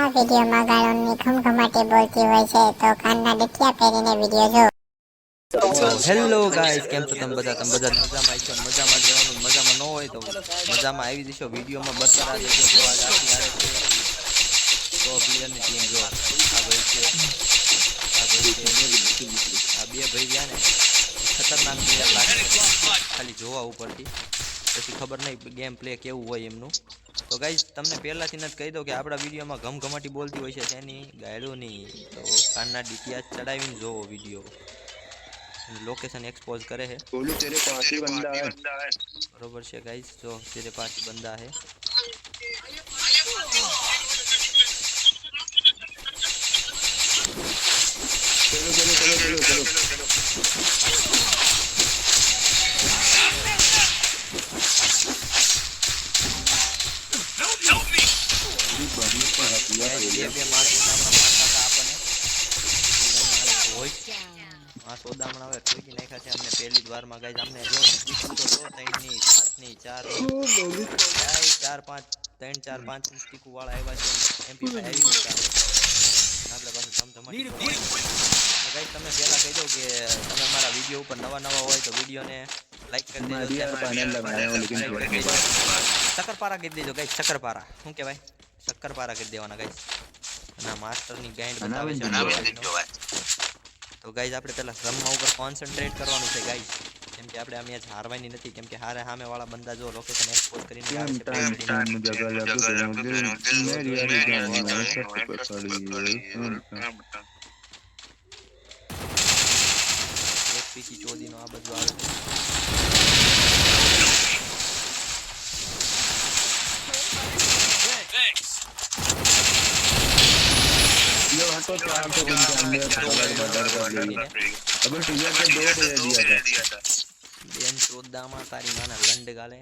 આ વિડીયોમાં ગાળોની ખમખમાટી બોલતી હોય છે, તો કાનના ડઠિયા પહેરીને વીડિયો જો હેલો ગાઈસ, કેમ છો તમે બધા? તમે બધા મજામાં છો મજામાં રહેવાનું, મજામાં ન હોય તો મજામાં આવી જશો. વિડીયોમાં બતાવા દેજો તો આજ છે તો પ્લેયરની ટીમ જો આ ભાઈ છે. આ ભાઈ છે. આ બે ભાઈ ગયા ને, ખતરનાક પ્લેયર લાગે ખાલી જોવા ઉપરથી. પછી ખબર નહીં ગેમ પ્લે કેવું હોય એમનું. તો ગાઈઝ તમને પહેલાંથી જ કહી દઉં કે આપણા વિડીયોમાં ઘમઘમાટી બોલતી હોય છે તેની ગાયડોની તો કાનના ડીટીઆર ચડાવીને જોવો વીડિયો. લોકેશન એક્સપોઝ કરે છે. બરોબર છે ગાઈઝ જો તેરે પાસ બંદા હે માસ ઓદામણ ચાર પાંચ ત્રણ ચાર પાંચ સ્ટીકું વાળા આવ્યા છે એમપી તમે પેલા કહી દો કે તમે મારા વીડિયો ઉપર નવા નવા હોય તો વિડીયોને લાઈક કરી દેજો શેર કરી દેજો સકરપારા કહી દેજો ગાઈઝ સકરપારા શું કહેવાય? શક્કર પારા કરી દેવાના ગાઈસ અને માસ્ટરની ગાઈડ બનાવી તો ગાઈસ આપણે પહેલા રમવા ઉપર કોન્સન્ટ્રેટ કરવાનું છે ગાઈસ કેમ કે આપણે આ મેચ હારવાની નથી કેમ કે હારે સામે વાળા બંદા જો લોકેશન એક્સપોઝ કરીને પીસી ચોદીનો આ બધું આવે हटो चार तो दिन के अंदर कलर बदल कर लेंगे अबे टीजर पे दो दे दिया था બેન ચોદામાં તારી માના લંડ ગાલે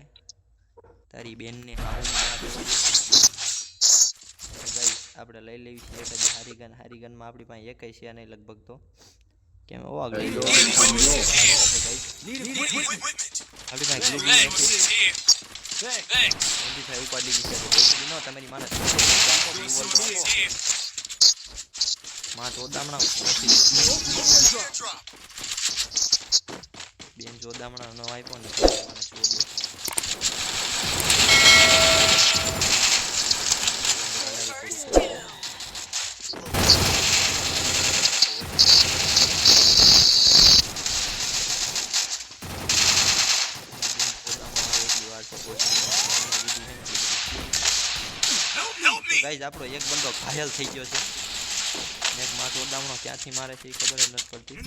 તારી બેનને હાવું ના દેવું ગાઈસ આપણે લઈ લેવી છે એક જ હારી ગન હારી ગનમાં આપણી પાસે એકય છે નહીં લગભગ તો કેમ ઓ આગળ लो ગાઈસ हम लो આપણી પાસે ગ્રુપ નથી જલ્દી થાય ઉપાડી લીધી છે તો બેસી ન તમારી માને માં ચોદામણા બેન ચોદામણા નો આપ્યો ને મારે ગાઈઝ આપણો એક બંદો ઘાયલ થઈ ગયો છે. એક માથો ચોદામણો ક્યાંથી મારે છે એ ખબર જ નથી પડતી.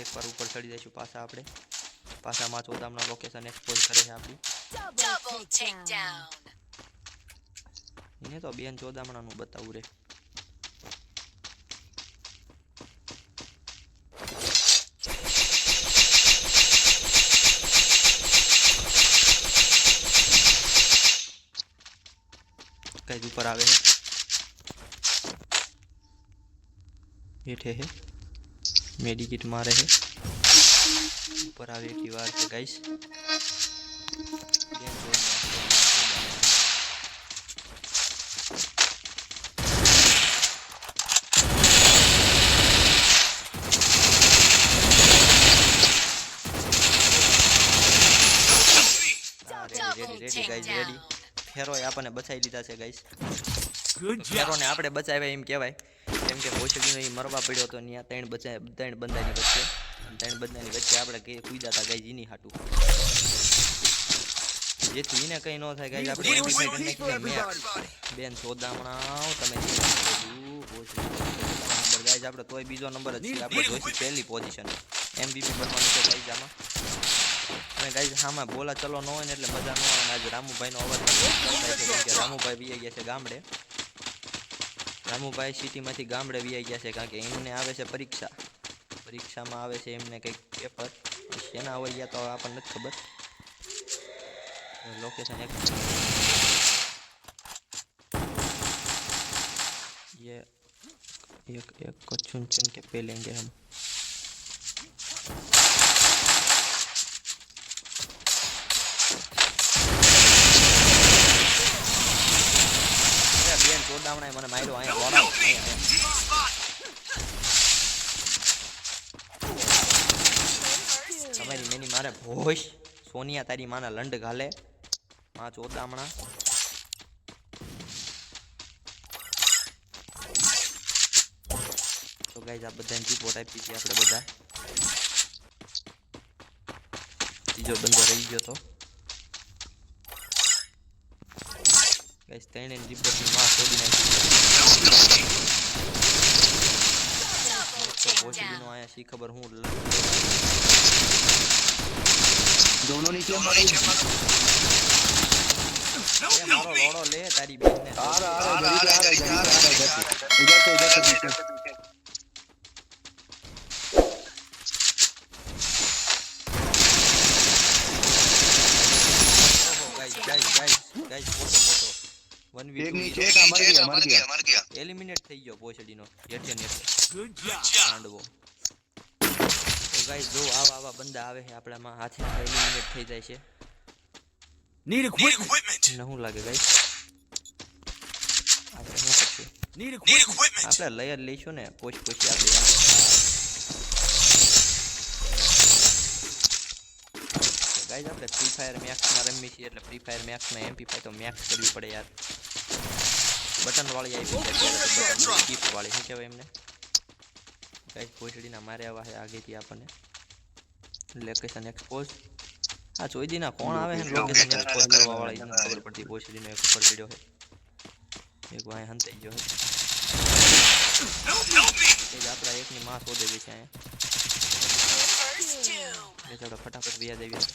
એક વાર ઉપર ચડી જઈશું પાછા આપણે. પાછા માં ચોદામણા લોકેશન એક્સપોઝ કરે છે આપણી. એને તો બેન ચોદામણાનું બતાવું રે. के ऊपर आ गए हैं। बैठे हैं। मेडिकेट मारे हैं। ऊपर आ गए दीवार से guys ready, ready, ready, guys, ready. ફેરોએ આપણને બચાવી લીધા છે ગાઈસ ફેરોને આપણે બચાવ્યા એમ કહેવાય. કેમ કે ભોસડીનો એ મરવા પડ્યો હતો ત્યાં ત્રણ બચા ત્રણ બંદાની વચ્ચે. ત્રણ બંદાની વચ્ચે આપણે કે કુદા હતા ગાઈસ એની હાટું. જેથી એને કંઈ ન થાય ગાઈસ આપણે. બેન સોદામણા તમે ગાઈસ આપણે તોય બીજો નંબર જ છે. આપણે જોઈશું પહેલી પોઝિશન એમબીપી બનવાનું છે ગાઈસ આમાં. અને ગાઈઝ હામાં બોલા ચલો ન હોય ને એટલે મજા ન આવે અને આજે રામુભાઈનો અવાજ થાય છે કેમ કે રામુભાઈ વી ગયા છે ગામડે રામુભાઈ સિટીમાંથી ગામડે વી ગયા છે કારણ કે એમને આવે છે પરીક્ષા પરીક્ષામાં આવે છે એમને કંઈક પેપર શેના હોય યા તો આપણને નથી ખબર લોકેશન એક ये एक एक को चुन चुन के पे लेंगे हम બેન મને માર્યો અહીંયા અહીંયા. તમારી મેની મારે ભોશ. સોનિયા તારી માના લંડ ઘાલે. માં ચોદામણા તો ગાઈઝ આ બધાને રિપોર્ટ આપી છે આપણે બધા. બીજો બંદો રહી ગયો તો. का स्टैंड एंड रिप द फिल्मा अकॉर्डिंग बहुत दिनों आया ऐसी खबर हूँ दोनों नीचे ले तारी बहन आ रहा आ रहा आ रहा इधर से इधर से વન વી એક નીચે એક અમર ગયા અમર ગયા અમર ગયા એલિમિનેટ થઈ ગયો પોછડીનો જેટકે ને આંડવો તો ગાઈસ જો આવા આવા બંદા આવે છે આપણામાં હાથે એલિમિનેટ થઈ જાય છે નીડ ઇક્વિપમેન્ટ ન લાગે ગાઈસ નીડ ઇક્વિપમેન્ટ આપણે લેયર લઈશું ને પોચ પોચી આપણે ગાઈસ આપણે ફ્રી ફાયર મેક્સમાં રમીએ છીએ એટલે ફ્રી ફાયર મેક્સમાં એમપી ફાય તો મેક્સ કરવી પડે યાર બટન વાળી આવી છે અત્યારે તો બટન સ્કીપ વાળી શું કહેવાય એમને ગાઈઝ પોચડીના મારે આવા છે આગેથી આપણને લોકેશન એક્સપોઝ હા ચોઈદીના કોણ આવે છે લોકેશન એક્સપોઝ કરવા વાળી છે ખબર પડતી પોચડીનો એક ઉપર પડ્યો છે એક વાય હંતાઈ ગયો છે એ જ આપણા એકની માં શોધે છે અહીંયા First two. એ ચાલો ફટાફટ વ્યા દેવી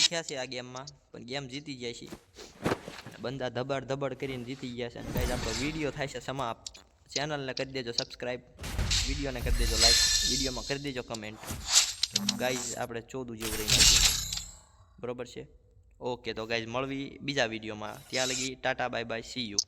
થયા છે આ ગેમમાં પણ ગેમ જીતી ગયા છે બંદા ધબડ ધબડ કરીને જીતી ગયા છે ગાઈઝ આપણો વિડીયો થાય છે સમાપ્ત ચેનલને કરી દેજો સબસ્ક્રાઈબ વિડીયોને કરી દેજો લાઈક વિડીયોમાં કરી દેજો કમેન્ટ ગાઈઝ આપણે ચોદું જેવું રહી નાખીએ બરોબર છે ઓકે તો ગાઈઝ મળવી બીજા વિડીયોમાં ત્યાં લગી tata bye bye see you